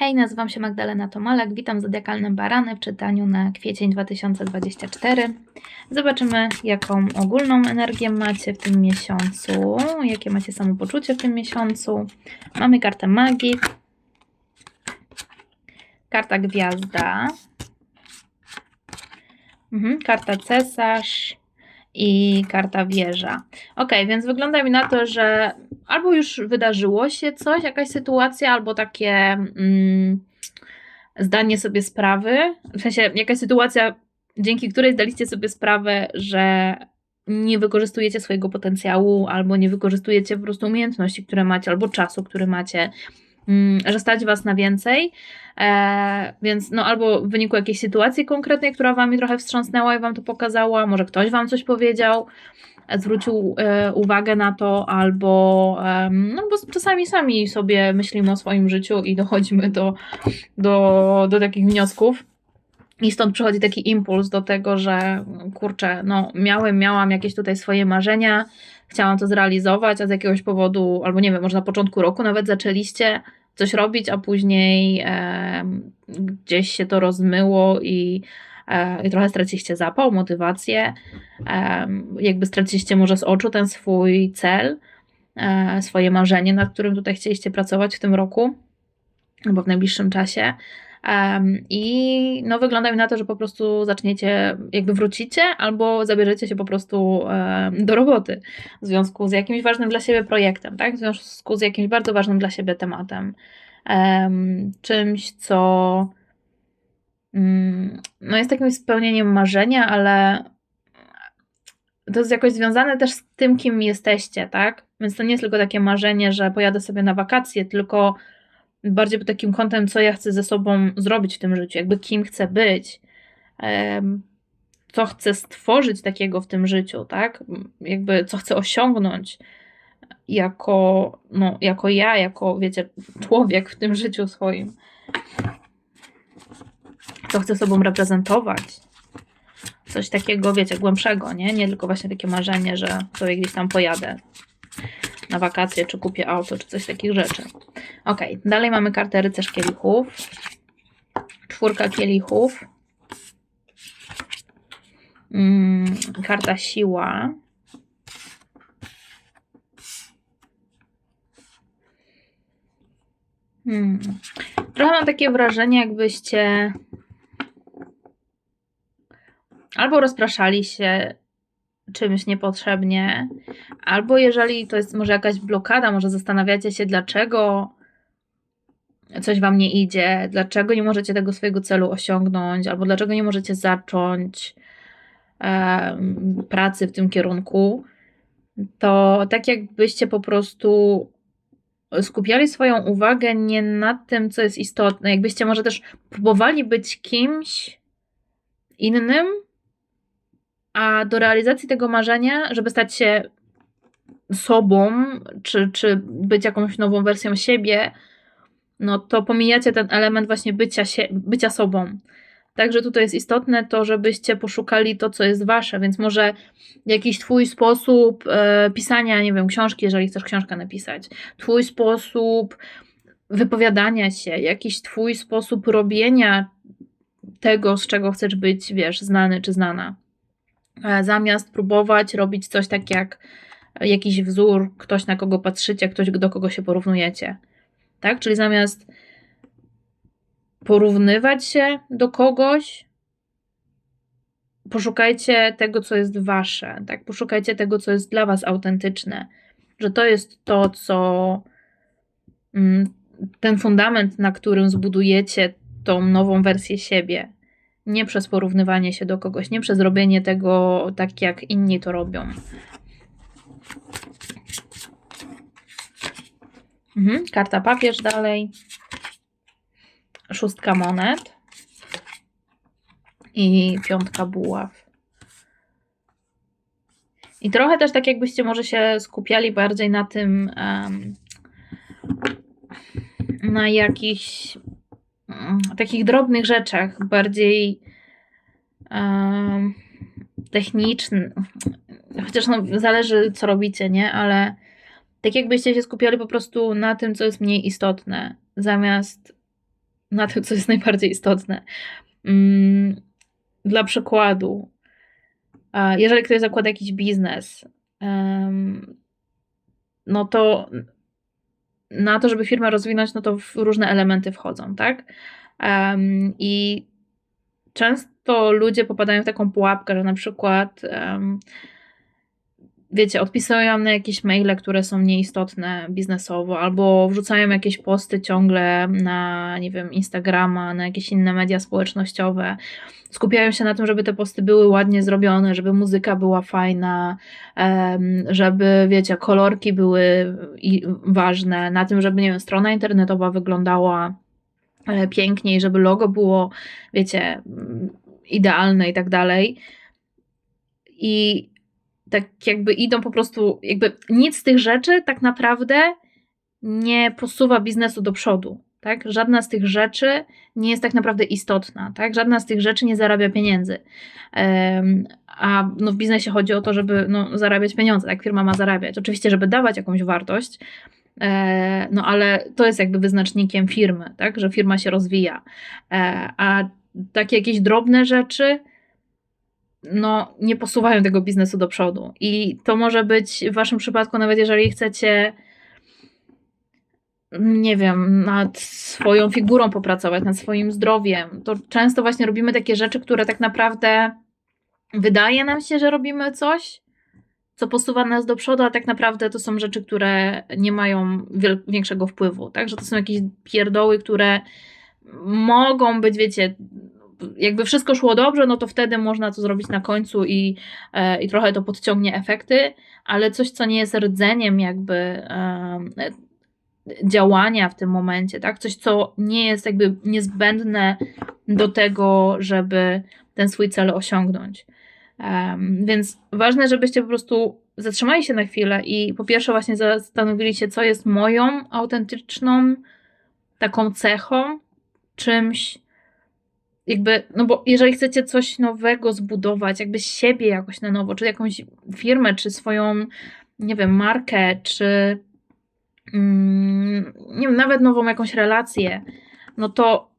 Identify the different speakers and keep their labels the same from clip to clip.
Speaker 1: Hej, nazywam się Magdalena Tomalek, witam Zodiakalne Barany w czytaniu na kwiecień 2024. Zobaczymy, jaką ogólną energię macie w tym miesiącu, jakie macie samopoczucie w tym miesiącu. Mamy kartę magii, karta gwiazda, mhm, karta cesarz i karta wieża. Ok, więc wygląda mi na to, że albo już wydarzyło się coś, jakaś sytuacja, albo takie mm, zdanie sobie sprawy, w sensie jakaś sytuacja, dzięki której zdaliście sobie sprawę, że nie wykorzystujecie swojego potencjału, albo nie wykorzystujecie po prostu umiejętności, które macie, albo czasu, który macie, że stać was na więcej. E, więc no albo w wyniku jakiejś sytuacji konkretnej, która wami trochę wstrząsnęła i wam to pokazała, może ktoś wam coś powiedział, zwrócił e, uwagę na to, albo, e, no, bo czasami sami sobie myślimy o swoim życiu i dochodzimy do, do, do takich wniosków. I stąd przychodzi taki impuls do tego, że kurczę, no miałem, miałam jakieś tutaj swoje marzenia, chciałam to zrealizować, a z jakiegoś powodu, albo nie wiem, może na początku roku nawet zaczęliście coś robić, a później e, gdzieś się to rozmyło i, e, i trochę straciliście zapał, motywację, e, jakby straciliście może z oczu ten swój cel, e, swoje marzenie, nad którym tutaj chcieliście pracować w tym roku albo w najbliższym czasie. Um, I no, wygląda mi na to, że po prostu zaczniecie, jakby wrócicie, albo zabierzecie się po prostu um, do roboty w związku z jakimś ważnym dla siebie projektem, tak? W związku z jakimś bardzo ważnym dla siebie tematem. Um, czymś, co no, jest takim spełnieniem marzenia, ale to jest jakoś związane też z tym, kim jesteście, tak? Więc to nie jest tylko takie marzenie, że pojadę sobie na wakacje, tylko bardziej pod takim kątem, co ja chcę ze sobą zrobić w tym życiu, jakby kim chcę być, co chcę stworzyć takiego w tym życiu, tak? Jakby co chcę osiągnąć jako, no, jako ja, jako, wiecie, człowiek w tym życiu swoim. Co chcę sobą reprezentować. Coś takiego, wiecie, głębszego, nie? Nie tylko właśnie takie marzenie, że sobie gdzieś tam pojadę na wakacje, czy kupię auto, czy coś takich rzeczy. Ok, dalej mamy kartę rycerz kielichów. Czwórka kielichów. Mm, karta siła. Hmm. Trochę mam takie wrażenie, jakbyście albo rozpraszali się czymś niepotrzebnie, albo jeżeli to jest może jakaś blokada, może zastanawiacie się, dlaczego coś wam nie idzie, dlaczego nie możecie tego swojego celu osiągnąć, albo dlaczego nie możecie zacząć e, pracy w tym kierunku, to tak jakbyście po prostu skupiali swoją uwagę nie na tym, co jest istotne, jakbyście może też próbowali być kimś innym, a do realizacji tego marzenia, żeby stać się sobą, czy, czy być jakąś nową wersją siebie, no to pomijacie ten element właśnie bycia, się, bycia sobą. Także tutaj jest istotne to, żebyście poszukali to, co jest wasze, więc może jakiś twój sposób e, pisania, nie wiem, książki, jeżeli chcesz książkę napisać, twój sposób wypowiadania się, jakiś twój sposób robienia tego, z czego chcesz być, wiesz, znany czy znana. E, zamiast próbować robić coś tak jak jakiś wzór, ktoś na kogo patrzycie, ktoś do kogo się porównujecie. Tak? Czyli zamiast porównywać się do kogoś, poszukajcie tego, co jest wasze, tak? Poszukajcie tego, co jest dla was autentyczne, że to jest to, co mm, ten fundament, na którym zbudujecie tą nową wersję siebie. Nie przez porównywanie się do kogoś, nie przez robienie tego tak, jak inni to robią. Mhm, karta papież dalej. Szóstka monet. I piątka buław. I trochę też tak jakbyście może się skupiali bardziej na tym, um, na jakichś um, takich drobnych rzeczach, bardziej um, technicznych. Chociaż no, zależy, co robicie, nie? Ale tak jakbyście się skupiali po prostu na tym, co jest mniej istotne, zamiast na tym, co jest najbardziej istotne. Mm, Dla przykładu, jeżeli ktoś zakłada jakiś biznes, no to na to, żeby firmę rozwinąć, no to różne elementy wchodzą, tak? I często ludzie popadają w taką pułapkę, że na przykład wiecie, odpisują na jakieś maile, które są nieistotne biznesowo, albo wrzucają jakieś posty ciągle na, nie wiem, Instagrama, na jakieś inne media społecznościowe. Skupiają się na tym, żeby te posty były ładnie zrobione, żeby muzyka była fajna, żeby, wiecie, kolorki były ważne, na tym, żeby, nie wiem, strona internetowa wyglądała e, piękniej, żeby logo było, wiecie, idealne i tak dalej. I tak jakby idą po prostu, jakby nic z tych rzeczy tak naprawdę nie posuwa biznesu do przodu. Tak? Żadna z tych rzeczy nie jest tak naprawdę istotna, tak? Żadna z tych rzeczy nie zarabia pieniędzy. Em, a no w biznesie chodzi o to, żeby no, zarabiać pieniądze, tak? Firma ma zarabiać. Oczywiście, żeby dawać jakąś wartość, e, no ale to jest jakby wyznacznikiem firmy, tak? Że firma się rozwija. E, a takie jakieś drobne rzeczy, no, nie posuwają tego biznesu do przodu. I to może być w Waszym przypadku, nawet jeżeli chcecie, nie wiem, nad swoją figurą popracować, nad swoim zdrowiem, to często właśnie robimy takie rzeczy, które tak naprawdę wydaje nam się, że robimy coś, co posuwa nas do przodu, a tak naprawdę to są rzeczy, które nie mają większego wpływu, tak? Że to są jakieś pierdoły, które mogą być, wiecie, jakby wszystko szło dobrze, no to wtedy można to zrobić na końcu i, e, i trochę to podciągnie efekty, ale coś, co nie jest rdzeniem jakby działania w tym momencie, tak? Coś, co nie jest jakby niezbędne do tego, żeby ten swój cel osiągnąć. Em, więc ważne, żebyście po prostu zatrzymali się na chwilę i po pierwsze właśnie zastanowili się, co jest moją autentyczną taką cechą, czymś, jakby, no bo jeżeli chcecie coś nowego zbudować, jakby siebie jakoś na nowo, czy jakąś firmę, czy swoją, nie wiem, markę, czy mm, nie wiem, nawet nową jakąś relację, no to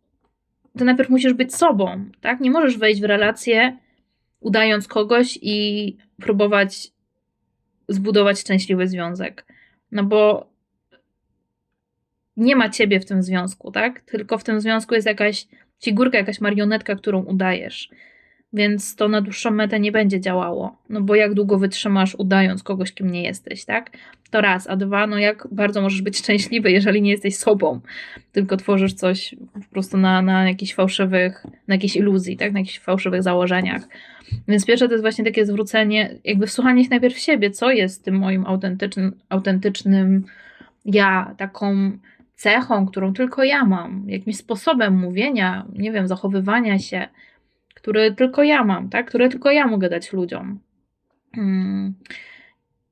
Speaker 1: ty najpierw musisz być sobą, tak? Nie możesz wejść w relację udając kogoś i próbować zbudować szczęśliwy związek. No bo nie ma ciebie w tym związku, tak? Tylko w tym związku jest jakaś figurka, jakaś marionetka, którą udajesz. Więc to na dłuższą metę nie będzie działało. No bo jak długo wytrzymasz udając kogoś, kim nie jesteś, tak? To raz. A dwa, no jak bardzo możesz być szczęśliwy, jeżeli nie jesteś sobą, tylko tworzysz coś po prostu na, na jakichś fałszywych, na jakiejś iluzji, tak? Na jakichś fałszywych założeniach. Więc pierwsze to jest właśnie takie zwrócenie, jakby wsłuchanie się najpierw w siebie, co jest tym moim autentycznym, autentycznym ja, taką cechą, którą tylko ja mam, jakimś sposobem mówienia, nie wiem, zachowywania się, który tylko ja mam, tak? Które tylko ja mogę dać ludziom. Hmm.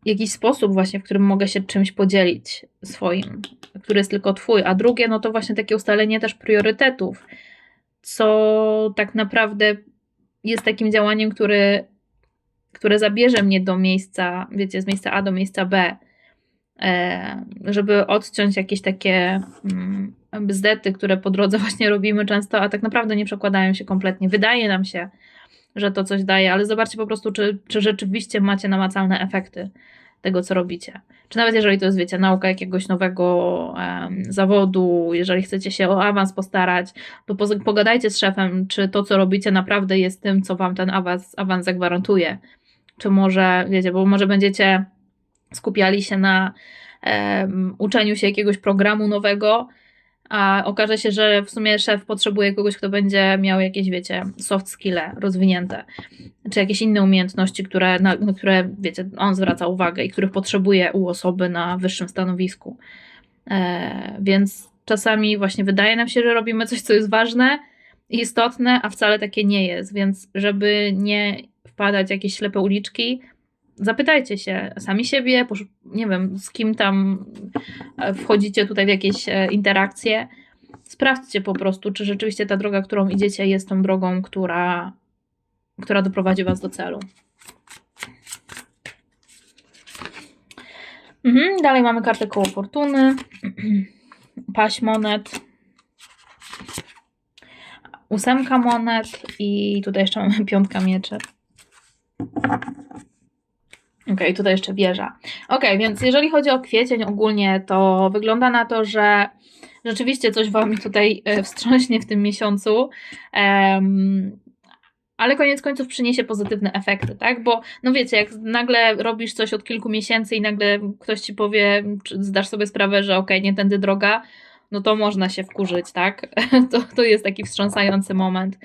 Speaker 1: Jakiś sposób właśnie, w którym mogę się czymś podzielić swoim, który jest tylko twój. A drugie, no to właśnie takie ustalenie też priorytetów, co tak naprawdę jest takim działaniem, który, które zabierze mnie do miejsca, wiecie, z miejsca A do miejsca B, żeby odciąć jakieś takie mm, bzdety, które po drodze właśnie robimy często, a tak naprawdę nie przekładają się kompletnie. Wydaje nam się, że to coś daje, ale zobaczcie po prostu, czy, czy rzeczywiście macie namacalne efekty tego, co robicie. Czy nawet jeżeli to jest, wiecie, nauka jakiegoś nowego um, zawodu, jeżeli chcecie się o awans postarać, to pogadajcie z szefem, czy to, co robicie, naprawdę jest tym, co wam ten awans, awans zagwarantuje. Czy może, wiecie, bo może będziecie skupiali się na um, uczeniu się jakiegoś programu nowego, a okaże się, że w sumie szef potrzebuje kogoś, kto będzie miał jakieś, wiecie, soft skille rozwinięte, czy jakieś inne umiejętności, które, na, na które, wiecie, on zwraca uwagę i których potrzebuje u osoby na wyższym stanowisku. E, więc czasami właśnie wydaje nam się, że robimy coś, co jest ważne i istotne, a wcale takie nie jest, więc żeby nie wpadać w jakieś ślepe uliczki, zapytajcie się sami siebie, nie wiem, z kim tam wchodzicie tutaj w jakieś e, interakcje. Sprawdźcie po prostu, czy rzeczywiście ta droga, którą idziecie, jest tą drogą, która, która doprowadzi Was do celu. Mhm, dalej mamy kartę koło fortuny, paść monet. ósemka monet i tutaj jeszcze mamy piątka mieczy. Ok, tutaj jeszcze wieża. Ok, więc jeżeli chodzi o kwiecień ogólnie, to wygląda na to, że rzeczywiście coś Wam tutaj e, wstrząśnie w tym miesiącu. Um, ale koniec końców przyniesie pozytywne efekty, tak? Bo no wiecie, jak nagle robisz coś od kilku miesięcy i nagle ktoś ci powie, czy zdasz sobie sprawę, że okej, okay, nie tędy droga, no to można się wkurzyć, tak? To, to jest taki wstrząsający moment.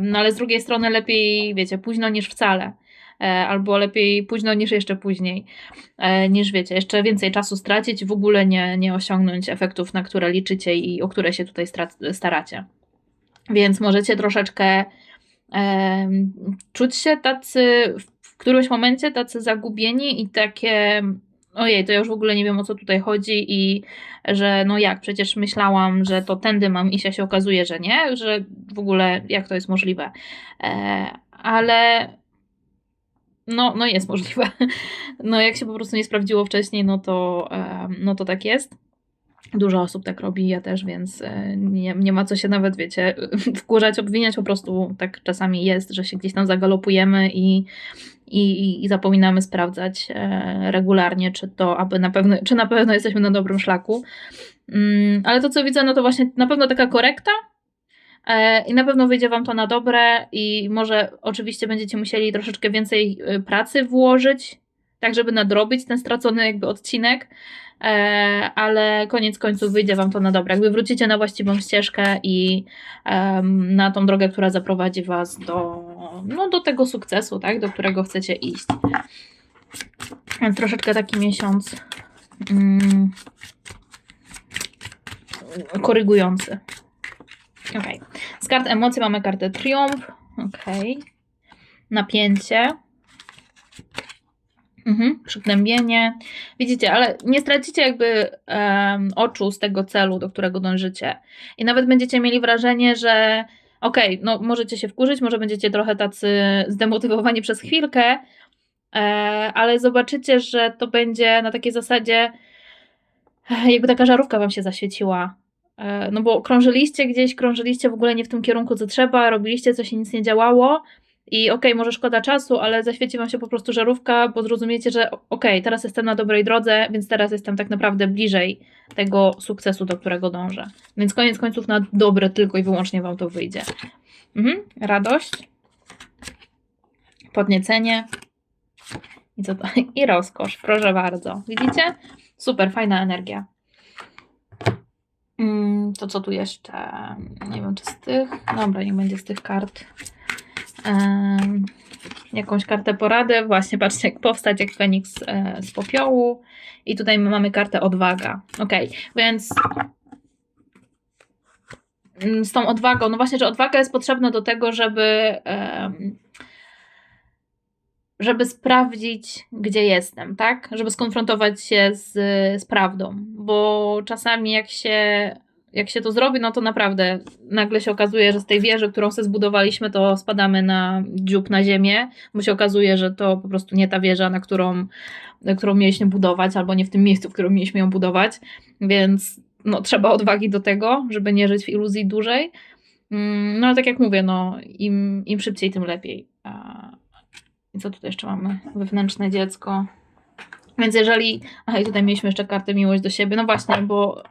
Speaker 1: No ale z drugiej strony lepiej, wiecie, późno niż wcale. E, albo lepiej późno niż jeszcze później, e, niż wiecie, jeszcze więcej czasu stracić i w ogóle nie, nie osiągnąć efektów, na które liczycie i o które się tutaj staracie. Więc możecie troszeczkę e, czuć się tacy w którymś momencie tacy zagubieni i takie ojej, to ja już w ogóle nie wiem o co tutaj chodzi i że no jak, przecież myślałam, że to tędy mam iść, a się okazuje, że nie, że w ogóle jak to jest możliwe. E, ale no, no jest możliwe. No jak się po prostu nie sprawdziło wcześniej, no to, no to tak jest. Dużo osób tak robi, ja też, więc e, nie, nie ma co się nawet, wiecie, wkurzać, obwiniać, po prostu tak czasami jest, że się gdzieś tam zagalopujemy i, i, i zapominamy sprawdzać e, regularnie, czy to, aby na pewno, czy na pewno jesteśmy na dobrym szlaku. Mm, ale to, co widzę, no to właśnie na pewno taka korekta, E, i na pewno wyjdzie Wam to na dobre i może oczywiście będziecie musieli troszeczkę więcej e, pracy włożyć, tak żeby nadrobić ten stracony jakby odcinek, e, ale koniec końców wyjdzie Wam to na dobre. Jakby wrócicie na właściwą ścieżkę i na tą drogę, która zaprowadzi Was do, no, do tego sukcesu, tak, do którego chcecie iść. Więc troszeczkę taki miesiąc mm, korygujący. Ok. Z kart emocji mamy kartę triumf. Ok. Napięcie. Mhm, przygnębienie. Widzicie, ale nie stracicie jakby um, oczu z tego celu, do którego dążycie. I nawet będziecie mieli wrażenie, że okej, okay, no możecie się wkurzyć, może będziecie trochę tacy zdemotywowani przez chwilkę, e, ale zobaczycie, że to będzie na takiej zasadzie, jakby taka żarówka wam się zaświeciła no bo krążyliście gdzieś, krążyliście w ogóle nie w tym kierunku, co trzeba, robiliście coś i nic nie działało. I okej, okay, może szkoda czasu, ale zaświeci wam się po prostu żarówka, bo zrozumiecie, że okej, okay, teraz jestem na dobrej drodze, więc teraz jestem tak naprawdę bliżej tego sukcesu, do którego dążę. Więc koniec końców na dobre tylko i wyłącznie wam to wyjdzie. Mhm. Radość, podniecenie i co to? I rozkosz, proszę bardzo. Widzicie? Super, fajna energia. Mm, to co tu jeszcze? Nie wiem, czy z tych. Dobra, niech będzie z tych kart. Jakąś kartę porady. Właśnie, patrzcie, jak powstać jak Feniks e, z popiołu. I tutaj my mamy kartę odwaga. Ok, więc mm, z tą odwagą, no właśnie, że odwaga jest potrzebna do tego, żeby żeby sprawdzić, gdzie jestem, tak? Żeby skonfrontować się z, z prawdą, bo czasami jak się, jak się to zrobi, no to naprawdę nagle się okazuje, że z tej wieży, którą sobie zbudowaliśmy, to spadamy na dziób na ziemię, bo się okazuje, że to po prostu nie ta wieża, na którą, na którą mieliśmy budować, albo nie w tym miejscu, w którym mieliśmy ją budować, więc no, trzeba odwagi do tego, żeby nie żyć w iluzji dłużej. Mm, no ale tak jak mówię, no, im, im szybciej, tym lepiej. Co tutaj jeszcze mamy? Wewnętrzne dziecko. Więc jeżeli. Aha, i tutaj mieliśmy jeszcze kartę miłość do siebie. No właśnie, bo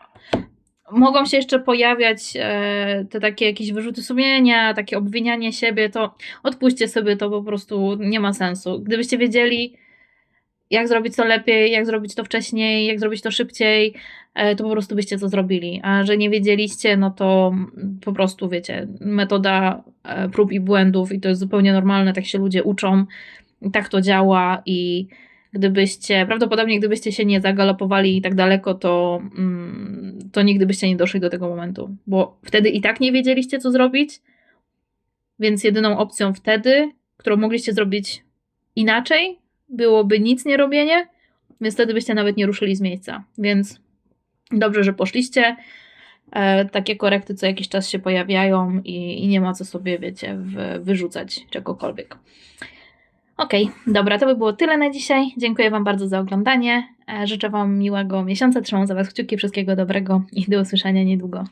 Speaker 1: mogą się jeszcze pojawiać e, te takie jakieś wyrzuty sumienia, takie obwinianie siebie, to odpuśćcie sobie to po prostu nie ma sensu. Gdybyście wiedzieli, jak zrobić to lepiej, jak zrobić to wcześniej, jak zrobić to szybciej, e, to po prostu byście to zrobili. A że nie wiedzieliście, no to po prostu wiecie, metoda e, prób i błędów i to jest zupełnie normalne, tak się ludzie uczą, tak to działa i gdybyście, prawdopodobnie gdybyście się nie zagalopowali tak daleko, to, mm, to nigdy byście nie doszli do tego momentu, bo wtedy i tak nie wiedzieliście, co zrobić, więc jedyną opcją wtedy, którą mogliście zrobić inaczej, byłoby nic nie robienie, więc wtedy byście nawet nie ruszyli z miejsca. Więc dobrze, że poszliście. E, takie korekty co jakiś czas się pojawiają i, i nie ma co sobie, wiecie, w, wyrzucać czegokolwiek. Okej, okay, dobra, to by było tyle na dzisiaj. Dziękuję Wam bardzo za oglądanie. E, życzę Wam miłego miesiąca. Trzymam za Was kciuki, wszystkiego dobrego i do usłyszenia niedługo.